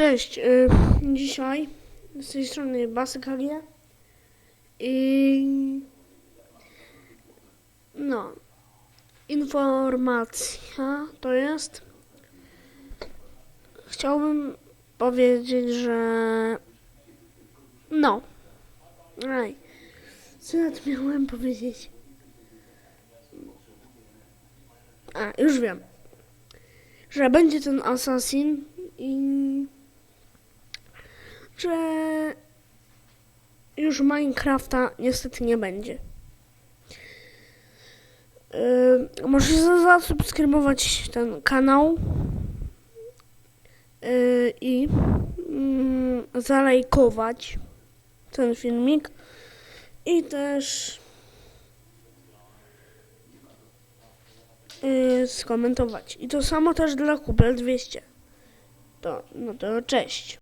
cześć. y, Dzisiaj z tej strony Basykalia i no informacja to jest chciałbym powiedzieć, że no Ej, co ja tu miałem powiedzieć? A, już wiem. Że będzie ten Assassin i że już Minecrafta niestety nie będzie. Yy, zasubskrybować ten kanał yy, i yy, zalajkować ten filmik i też yy, skomentować. I to samo też dla Kubel 200. To, no to cześć.